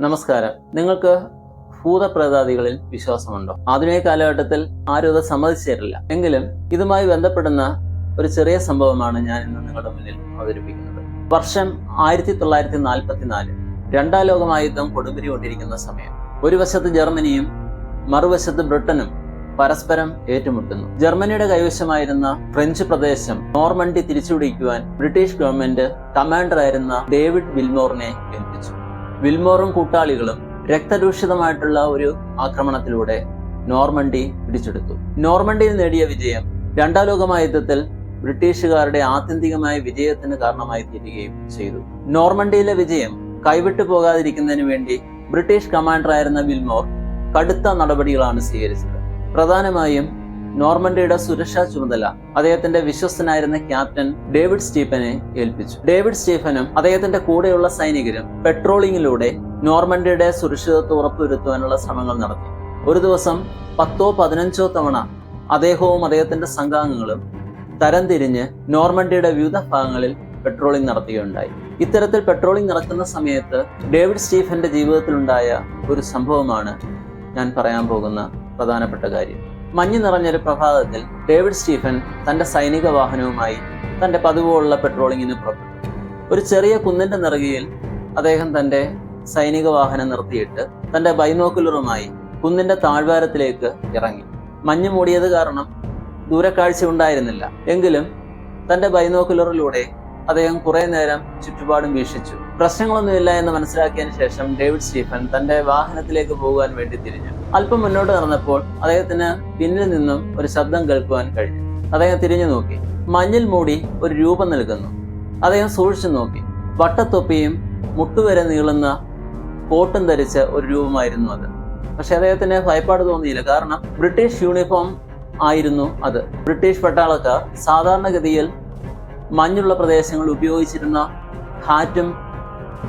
നമസ്കാരം. നിങ്ങൾക്ക് ഭൂതപ്രതാദികളിൽ വിശ്വാസമുണ്ടോ? ആധുനിക കാലഘട്ടത്തിൽ ആരും അത് സമ്മതിച്ചേരില്ല എങ്കിലും ഇതുമായി ബന്ധപ്പെടുന്ന ഒരു ചെറിയ സംഭവമാണ് ഞാൻ ഇന്ന് നിങ്ങളുടെ മുന്നിൽ അവതരിപ്പിക്കുന്നത്. വർഷം ആയിരത്തി തൊള്ളായിരത്തി നാൽപ്പത്തിനാല് രണ്ടാം ലോകമായുദ്ധം കൊടുമ്പിരി കൊണ്ടിരിക്കുന്ന സമയം. ഒരു വശത്ത് ജർമ്മനിയും മറുവശത്ത് ബ്രിട്ടനും പരസ്പരം ഏറ്റുമുട്ടുന്നു. ജർമ്മനിയുടെ കൈവശമായിരുന്ന ഫ്രഞ്ച് പ്രദേശം നോർമണ്ടി തിരിച്ചുപിടിക്കുവാൻ ബ്രിട്ടീഷ് ഗവൺമെന്റ് കമാൻഡറായിരുന്ന ഡേവിഡ് വിൽമോറിനെ വിൽമോറും കൂട്ടാളികളും രക്തരൂഷിതമായിട്ടുള്ള ഒരു ആക്രമണത്തിലൂടെ നോർമണ്ടി പിടിച്ചെടുത്തു. നോർമണ്ടിയിൽ നേടിയ വിജയം രണ്ടാം ലോകമഹായുദ്ധത്തിൽ ബ്രിട്ടീഷുകാരുടെ ആത്യന്തികമായ വിജയത്തിന് കാരണമായി തീരുകയും ചെയ്തു. നോർമണ്ടിയിലെ വിജയം കൈവിട്ടു പോകാതിരിക്കുന്നതിന് വേണ്ടി ബ്രിട്ടീഷ് കമാൻഡറായിരുന്ന വിൽമോർ കടുത്ത നടപടികളാണ് സ്വീകരിച്ചത്. പ്രധാനമായും നോർമണ്ടിയുടെ സുരക്ഷാ ചുമതല അദ്ദേഹത്തിന്റെ വിശ്വസ്തനായിരുന്ന ക്യാപ്റ്റൻ ഡേവിഡ് സ്റ്റീഫനെ ഏൽപ്പിച്ചു. ഡേവിഡ് സ്റ്റീഫനും അദ്ദേഹത്തിന്റെ കൂടെയുള്ള സൈനികരും പെട്രോളിങ്ങിലൂടെ നോർമൻഡിയുടെ സുരക്ഷിതത്വം ഉറപ്പുവരുത്തുവാനുള്ള ശ്രമങ്ങൾ നടത്തി. ഒരു ദിവസം പത്തോ പതിനഞ്ചോ തവണ അദ്ദേഹവും അദ്ദേഹത്തിന്റെ സംഘാംഗങ്ങളും തരംതിരിഞ്ഞ് നോർമൻഡിയുടെ വിവിധ ഭാഗങ്ങളിൽ പെട്രോളിംഗ് നടത്തുകയുണ്ടായി. ഇത്തരത്തിൽ പെട്രോളിംഗ് നടക്കുന്ന സമയത്ത് ഡേവിഡ് സ്റ്റീഫന്റെ ജീവിതത്തിലുണ്ടായ ഒരു സംഭവമാണ് ഞാൻ പറയാൻ പോകുന്ന പ്രധാനപ്പെട്ട കാര്യം. മഞ്ഞ് നിറഞ്ഞൊരു പ്രഭാതത്തിൽ ഡേവിഡ് സ്റ്റീഫൻ തന്റെ സൈനിക വാഹനവുമായി തന്റെ പതിവുള്ള പെട്രോളിങ്ങിന് പുറപ്പെട്ടു. ഒരു ചെറിയ കുന്നിന്റെ നിറകിയിൽ അദ്ദേഹം തന്റെ സൈനിക വാഹനം നിർത്തിയിട്ട് തന്റെ ബൈനോക്കുലറുമായി കുന്നിന്റെ താഴ്വാരത്തിലേക്ക് ഇറങ്ങി. മഞ്ഞു മൂടിയത് കാരണം ദൂരക്കാഴ്ച ഉണ്ടായിരുന്നില്ല. എങ്കിലും തന്റെ ബൈനോക്കുലറിലൂടെ അദ്ദേഹം കുറെ നേരം ചുറ്റുപാടും വീക്ഷിച്ചു. പ്രശ്നങ്ങളൊന്നുമില്ല എന്ന് മനസ്സിലാക്കിയതിന് ശേഷം ഡേവിഡ് സ്റ്റീഫൻ തന്റെ വാഹനത്തിലേക്ക് പോകാൻ വേണ്ടി തിരിഞ്ഞു. അല്പം മുന്നോട്ട് നടന്നപ്പോൾ അദ്ദേഹത്തിന് പിന്നിൽ നിന്നും ഒരു ശബ്ദം കേൾക്കുവാൻ കഴിഞ്ഞു. അദ്ദേഹം തിരിഞ്ഞു നോക്കി. മഞ്ഞിൽ മൂടി ഒരു രൂപം നൽകുന്നു. അദ്ദേഹം സൂക്ഷിച്ചു നോക്കി. വട്ടത്തൊപ്പിയും മുട്ടുവരെ നീളുന്ന കോട്ടും ധരിച്ച ഒരു രൂപമായിരുന്നു അത്. പക്ഷെ അദ്ദേഹത്തിന് ഭയപ്പാട് തോന്നിയില്ല. കാരണം ബ്രിട്ടീഷ് യൂണിഫോം ആയിരുന്നു അത്. ബ്രിട്ടീഷ് പട്ടാളക്കാർ സാധാരണഗതിയിൽ മഞ്ഞുള്ള പ്രദേശങ്ങൾ ഉപയോഗിച്ചിരുന്ന ഹാറ്റും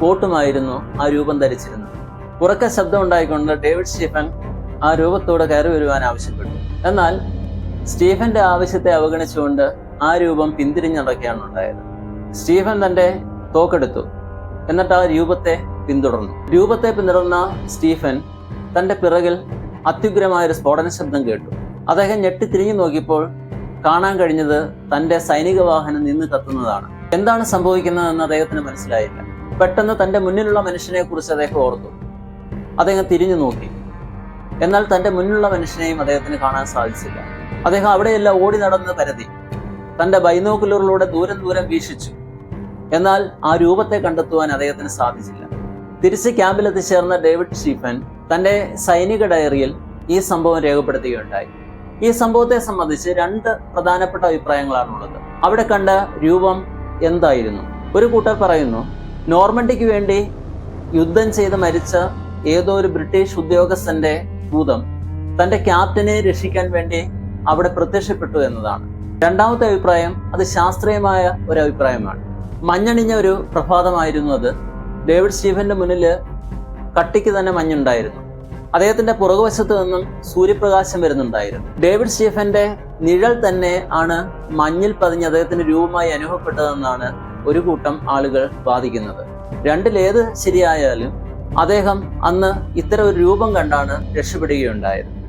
കോട്ടുമായിരുന്നു ആ രൂപം ധരിച്ചിരുന്നത്. ഉറക്ക ശബ്ദം ഉണ്ടായിക്കൊണ്ട് ഡേവിഡ് സ്റ്റീഫൻ ആ രൂപത്തോടെ കയറി വരുവാൻ ആവശ്യപ്പെട്ടു. എന്നാൽ സ്റ്റീഫന്റെ ആവശ്യത്തെ അവഗണിച്ചുകൊണ്ട് ആ രൂപം പിന്തിരിഞ്ഞടക്കുകയാണ് ഉണ്ടായത്. സ്റ്റീഫൻ തന്റെ തോക്കെടുത്തു. എന്നിട്ട് ആ രൂപത്തെ പിന്തുടർന്നു. രൂപത്തെ പിന്തുടർന്ന സ്റ്റീഫൻ തന്റെ പിറകിൽ അത്യുഗ്രമായ ഒരു സ്ഫോടന ശബ്ദം കേട്ടു. അദ്ദേഹം ഞെട്ടി തിരിഞ്ഞു നോക്കിയപ്പോൾ കാണാൻ കഴിഞ്ഞത് തന്റെ സൈനിക വാഹനം നിന്ന് കത്തുന്നതാണ്. എന്താണ് സംഭവിക്കുന്നതെന്ന് അദ്ദേഹത്തിന് മനസ്സിലായില്ല. പെട്ടെന്ന് തന്റെ മുന്നിലുള്ള മനുഷ്യനെ കുറിച്ച് അദ്ദേഹം ഓർത്തു. അദ്ദേഹം തിരിഞ്ഞു നോക്കി. എന്നാൽ തന്റെ മുന്നിലുള്ള മനുഷ്യനെയും അദ്ദേഹത്തിന് കാണാൻ സാധിച്ചില്ല. അദ്ദേഹം അവിടെയല്ല ഓടി നടന്ന് പരതി. തന്റെ ബൈനോക്കുലറിലൂടെ ദൂരം ദൂരം വീക്ഷിച്ചു. എന്നാൽ ആ രൂപത്തെ കണ്ടെത്തുവാൻ അദ്ദേഹത്തിന് സാധിച്ചില്ല. തിരിച്ച് ക്യാമ്പിൽ എത്തിച്ചേർന്ന ഡേവിഡ് സ്റ്റീഫൻ തന്റെ സൈനിക ഡയറിയിൽ ഈ സംഭവം രേഖപ്പെടുത്തുകയുണ്ടായി. ഈ സംഭവത്തെ സംബന്ധിച്ച് രണ്ട് പ്രധാനപ്പെട്ട അഭിപ്രായങ്ങളാണുള്ളത്. അവിടെ കണ്ട രൂപം എന്തായിരുന്നു? ഒരു കൂട്ടർ പറയുന്നു നോർമണ്ടിക്ക് വേണ്ടി യുദ്ധം ചെയ്ത് മരിച്ച ഏതോ ഒരു ബ്രിട്ടീഷ് ഉദ്യോഗസ്ഥന്റെ ഭൂതം തന്റെ ക്യാപ്റ്റനെ രക്ഷിക്കാൻ വേണ്ടി അവിടെ പ്രത്യക്ഷപ്പെട്ടു എന്നതാണ്. രണ്ടാമത്തെ അഭിപ്രായം അത് ശാസ്ത്രീയമായ ഒരു അഭിപ്രായമാണ്. മഞ്ഞണിഞ്ഞ ഒരു പ്രഭാതമായിരുന്നു അത്. ഡേവിഡ് സ്റ്റീഫന്റെ മുന്നിൽ കട്ടിക്ക് തന്നെ മഞ്ഞുണ്ടായിരുന്നു. അദ്ദേഹത്തിന്റെ പുറകുവശത്ത് നിന്നും സൂര്യപ്രകാശം വരുന്നുണ്ടായിരുന്നു. ഡേവിഡ് സ്റ്റീഫന്റെ നിഴൽ തന്നെ ആണ് മഞ്ഞിൽ പതിഞ്ഞ് അദ്ദേഹത്തിന്റെ രൂപമായി അനുഭവപ്പെട്ടതെന്നാണ് ഒരു കൂട്ടം ആളുകൾ വാദിക്കുന്നത്. രണ്ടിലേത് ശരിയായാലും അദ്ദേഹം അന്ന് ഇത്തരം ഒരു രൂപം കണ്ടാണ് രക്ഷപ്പെടുകയുണ്ടായത്.